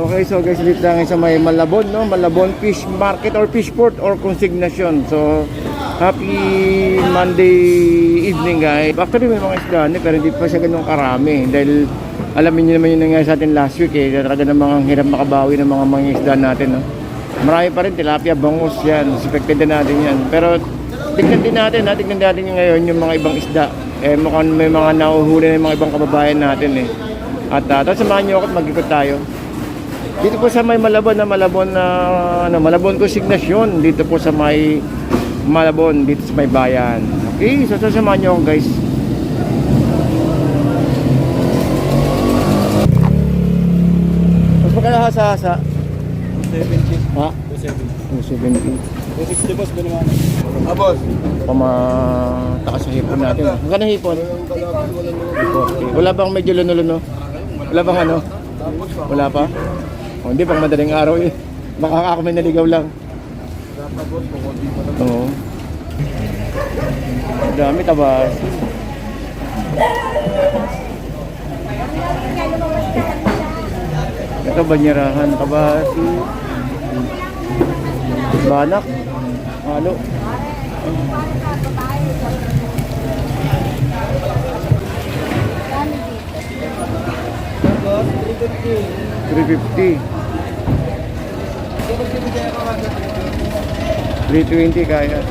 Okay, so guys, dito lang sa may Malabon, no? Malabon Fish Market or Fish Port or Consignation. So, happy Monday evening, guys. Actually, may mga isda, pero hindi pa siya ganun karami. Dahil, alamin niyo naman yung nangyari sa atin last week, eh. Talaga namang hirap makabawi ng mga mga isda natin, no? Marami pa rin, tilapia, bangus, yan. Suspected na natin yan. Pero, tignan din natin, ha? Tignan natin yung ngayon yung mga ibang isda. Eh, mukhang may mga nauhuli na yung mga ibang kababayan natin, eh. At, uh, tapos samahan niyo ako at mag-ikot tayo. Dito po sa may Malabon na Malabon na ano, Malabon Consignation dito po sa may Malabon dito sa may bayan. Okay, so sasamahan niyo ako guys. Mas magkano hasa-hasa? 70. Ha? 270. 270. 260 boss, ba naman? Ah, boss. Pamatakas sa hipon natin. Magkano hipon? Yung. 240. Wala bang medyo luno-luno? Wala bang ano? Wala pa? O, hindi, pang madaling araw eh. Baka ako may naligaw lang. Dapat boss, kukunti pa naman. Oo. Ang dami tabas. Ito banyerahan tabas. Banak. Halo. Boss, 350. 350. 320 kaya.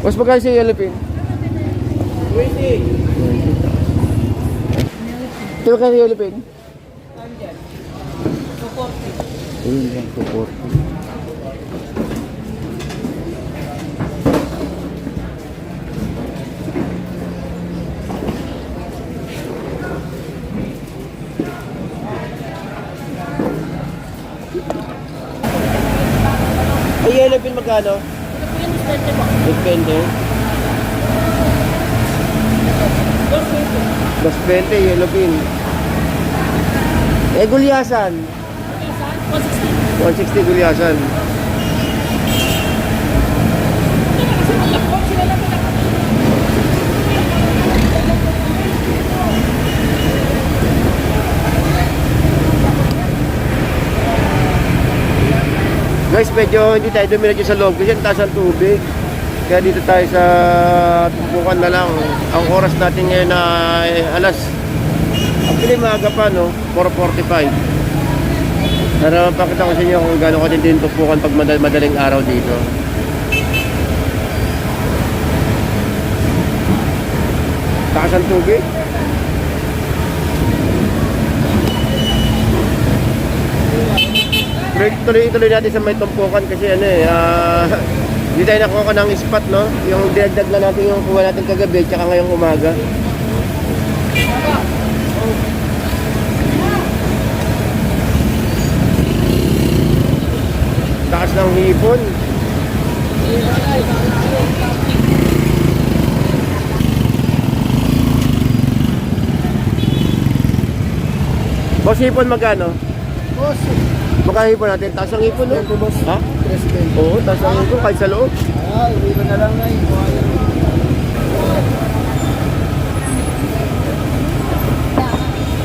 Mas magkano sa yellow pin? 20. 20. Ito magkano yellow pin? Ayun lang, 240. Ay, yellow pin magkano? Depende. Dos 20, yellow pin. Eh, gulyasan. 160 gulyasan. Guys, medyo hindi tayo dumiretso sa loob kasi ang taas ng tubig. Kaya dito tayo sa tumpukan na lang. Ang oras natin ngayon ay alas Actually, maaga pa, no? 4.45. Pero pakita ko sa inyo kung gaano katindi yung tumpukan pag madal- madaling araw dito. Takas ang tubig. Tuloy-tuloy natin sa may tumpukan kasi ano eh, ah, hindi tayo nakuha ng spot, no? Yung dinagdag na natin yung kuha natin kagabi tsaka ngayong umaga. Taas ng hipon. Boss, hipon magkano? Boss, Magkano hipon natin? Taas ang hipon, no? 20 boss. Ha? President. Oo, taas ang hipon kahit sa loob. Ah, uwi ko na lang na. Kuha yan.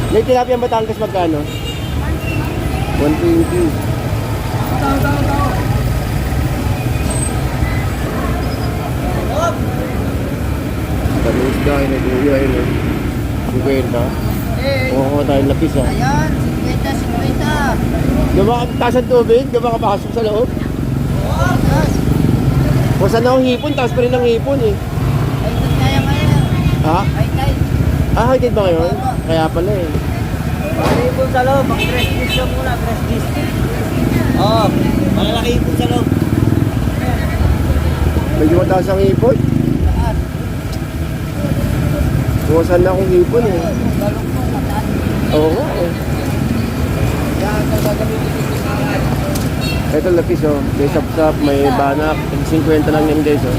May tilapia ang Batangas magkano? 120. Tao, tao, tao. Tamis na, inaguya eh. 50. Eh, Oo, tayo lapis ah. ayan, 50, 50. Diba, taas ang tubig? Diba kapasok sa loob? Yes. Kung saan ang hipon, taas pa rin ang hipon eh. Ay, kaya ngayon. Ha? Ay, tay. Ah, high tide ba ngayon? Kaya pala eh. Malaki po sa loob. Ang press dish lang muna, press dish. Oo, malalaki po sa loob. Medyo mataas ang hipon. Lahat. Kung saan na akong hipon eh. Galong po, mataas. Oo nga eh. Ito. Ito lapis oh. May sapsap, may banak. 50 lang yan guys oh.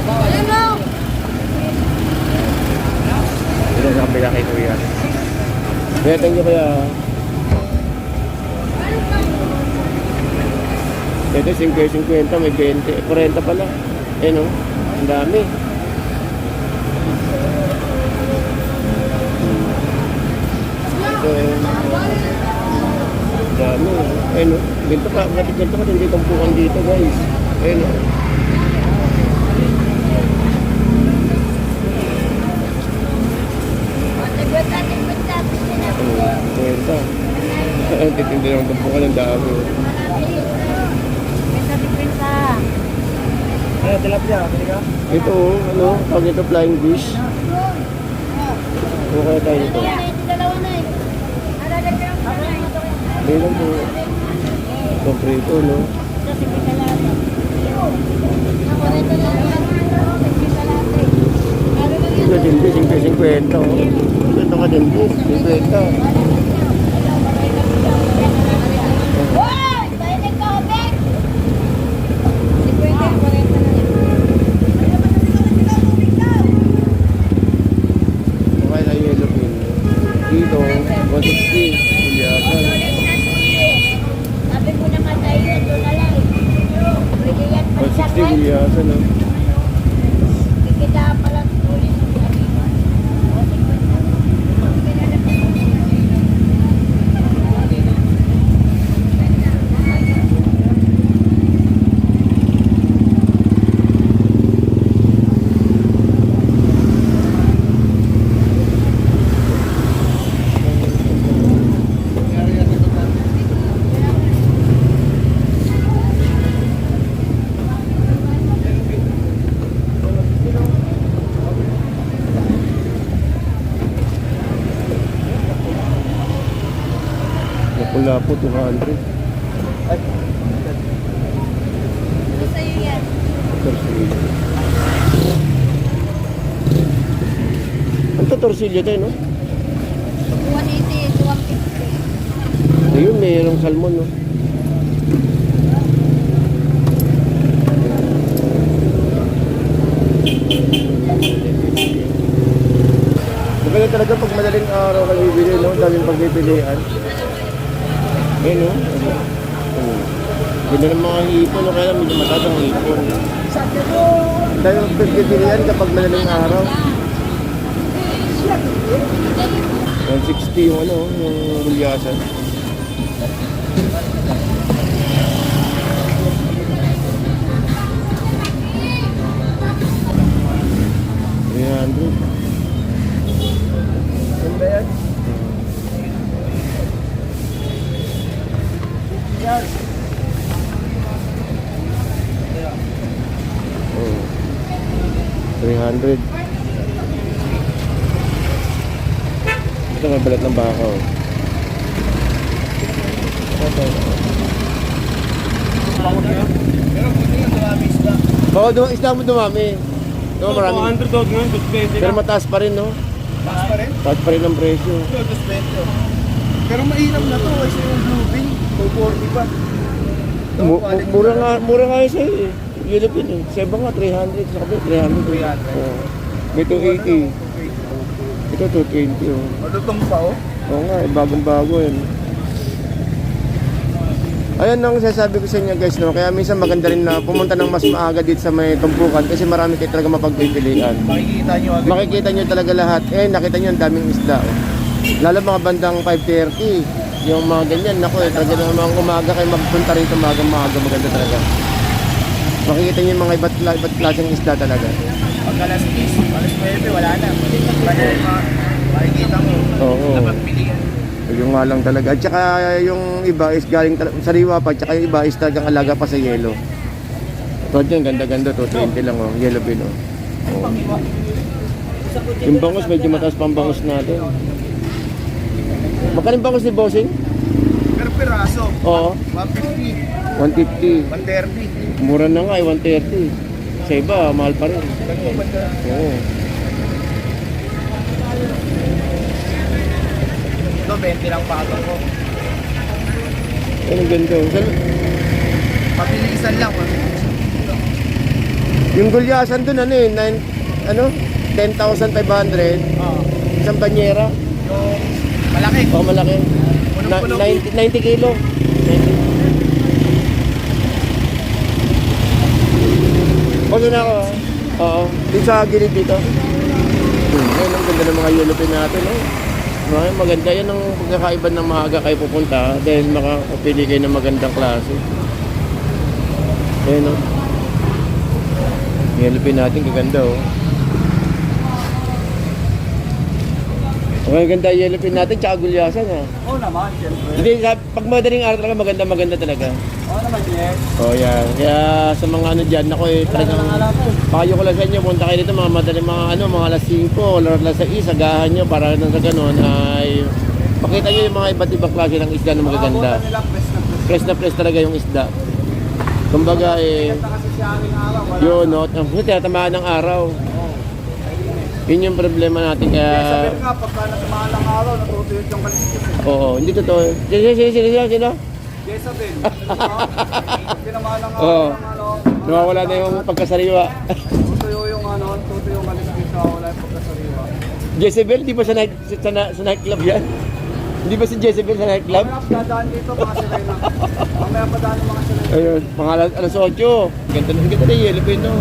Ito sa kapila kay Kuya. Kaya thank you kaya. Ito 50, 50, may 20, 40 pala. Eh no, ang dami. dito. Dami. Ayun o. Ganito ka, ganito ka din dito tumpukan dito guys. Ayun o. Oh, kwenta. Titindi naman tumpukan ng dami. Ano, tilapia? Ito, ano, pag ito flying fish. Ano kaya tayo ito? Meron po. Prito, no? Ito din, 50, 50, oh. Ito ka din, 50. Ito kaya na yellow pin. Dito, 160. Kulyasan. Sabi ko naman tayo, ito na lang. Pwede yan 160 pagsakay. kulyasan, no? Kikita pala tulis. Napula po, 200. Ano sa'yo yan? Torsilyo. Ang torsilyo tayo, no? 180 to 150. Ayun, mayroong salmon, no? Maganda talaga pag madaling araw ka bibili, no? Daming pagpipilian. Ayun? Oh. Ganda ng mga hipon, no? Kaya medyo mataas ang hipon. Dahil pagpipilian kapag madaling araw. 160 yung ano, yung gulyasan. Baka dum isda mo dumami. No, marami. 200 daw ngayon, 220 Pero mataas pa rin, no? Taas pa rin? Taas pa rin ang presyo. Ito, 220. Pero mainam na to kasi yung bluefin, 240 pa. Mu- mu- mura nga, mura nga yun sa'yo eh. Philippine eh. Seba nga, 300. Sa kapit, 300. 300. Oo. May 280. Ito, 220. Oh. Malutong pa oh. Oo nga, eh, bagong-bago yan. Ayan ang sasabi ko sa inyo guys, no? Kaya minsan maganda rin na pumunta ng mas maaga dito sa may tumpukan kasi marami kayo talaga mapagpipilian. Makikita nyo agad. Makikita nyo talaga lahat. Eh, nakita nyo ang daming isda. Oh. Lalo mga bandang 5.30. Yung mga ganyan, naku eh, talaga namang umaga kayo magpunta rito, umaga maaga, maganda talaga. Makikita nyo yung mga iba't, iba't klaseng isda talaga. Pag alas 10, alas 9, wala na. Kaya yung mga makikita mo. Oo. Dapat pilihan. Yung nga lang talaga. At saka yung iba is galing sariwa pa. At saka yung iba is talagang alaga pa sa yelo. Tulad yun, ganda-ganda to. 20 lang oh. Yellow bean oh. oh. Yung bangus, medyo mataas pa ang bangus natin. Magkano yung bangus ni Bossing? Per piraso, Oo. 150, 150. 130. Mura na nga eh, 130. Sa iba, mahal pa rin. Oo. Ito, 20 lang patong ko. Ang ganda. oh. Saan- Mabilisan lang. ah. Yung gulyasan dun ano eh, nine, ano? 10,500. Oo. Isang banyera. Yung malaki. Oo, malaki. Na, Punong-puno. 90, 90 kilo. 90. Pagod na ako. ah. Oo. Dito sa gilid dito. Hmm, ayun, ang ganda ng mga yellow pin natin. Oh. Ay, maganda yan ang pagkakaiba ng maaga kayo pupunta dahil makakapili kayo ng magandang klase. Ayan o. Yellow pin natin, kaganda o. Ang ganda yellow pin natin, tsaka gulyasan ha. Oo naman, siyempre. Hindi, sa, pag madaling araw talaga, maganda maganda talaga. Oo naman, yes. Oh, yan. Kaya sa mga ano dyan, ako eh, talagang payo ko lang sa inyo, punta kayo dito mga madaling mga ano, mga alas 5 o alas 6, agahan nyo para nang sa ganun ay pakita nyo yung mga iba't ibang klase ng isda na magaganda. nila, press na press. Fresh na fresh talaga yung isda. Kumbaga eh, Ito kasi siya aming araw. Wala. yun, no? Ang tinatamaan ng araw. Yun yung problema natin Sabi kaya, nga, pagka natamaan ng araw, natutuyot yung kaliskis. eh. oo, hindi totoo. Sino, sino, sino, sino, sino? Jezabel. Pag tinamaan ng araw, ng ano, Nawawala na yung pagkasariwa. tutuyo yung ano, tutuyo yung kaliskis, wala yung pagkasariwa. Jezebel, di ba sa, night, sa, sa nightclub yan? Hindi ba si Jezebel sa nightclub? Mamaya dadaan dito, mga sirena. Mamaya pa daan yung mga sirena. Ayun, mga alas, alas 8. Ganda na, ganda na yellow pin, no?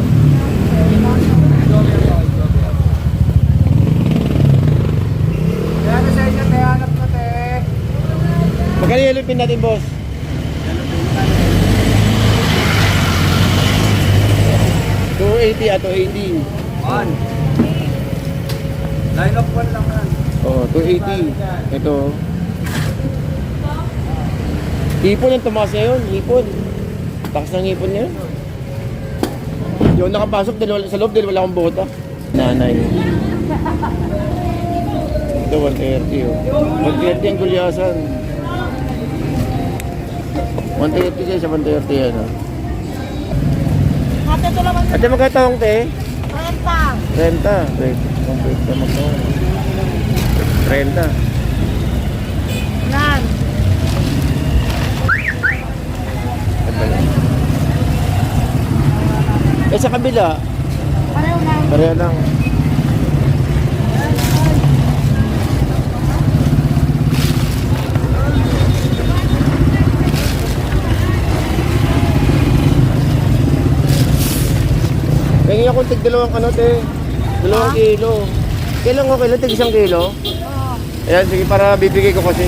Kaya na sa inyo, kaya hanap na te. Magkano yung yellow pin natin, boss? Two eighty at 280. One. Line of one lang yan. Oh, 280. Ito. Hipon ang tumaas ngayon, hipon. Takas ng hipon niya. Yung nakapasok dahil wala, sa loob dahil wala akong bota. Nanay. Ito 130 oh. 130 ang gulyasan. 130 siya sa 130 yan oh. Ate, ito naman Ate magkatawang te? 30. Renta. Wait, complete na magkano. Renta. Nan. Eh sa kabila, Pareho lang. pareha lang. Pengi ako tig dalawang ano te. Dalawang Ha? kilo. Kailan ko kailan tig isang kilo? Oo. Ayan, sige para bibigay ko kasi.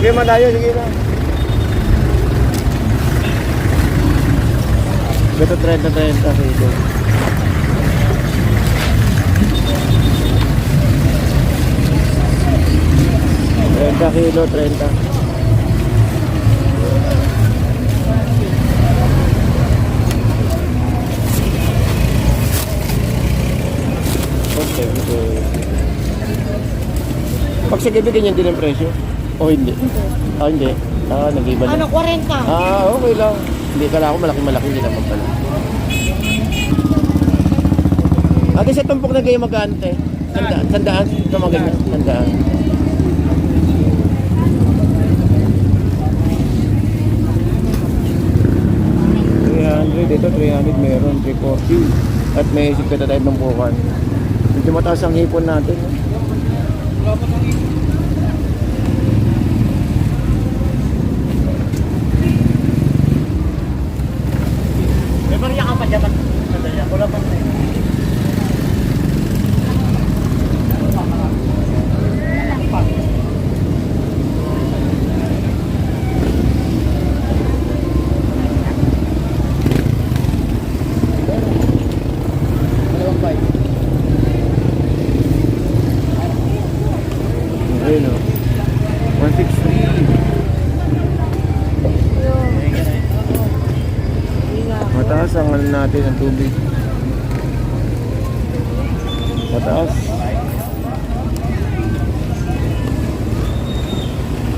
Sige, malayo, sige na. Ito 30-30 kilo. Trenta kilo, 30. Okay, okay. Pag sa gabi, ganyan din ang presyo? O hindi? Ah, hindi. Ah, nag-iba na. Ano, 40? Ah, okay lang. Hindi kala ako malaki-malaki hindi naman pala. Ate sa tumpok na ganyan magkano te? Sandaan, sandaan. Ito mga ganyan, sandaan. Ito 300 meron, 340 at may 50 tayo ng bukan. Medyo mataas ang hipon natin. No? May bariya ka pa dyan. Sandali, wala pa na Ayun o. 163. Mataas ang ano natin ang tubig.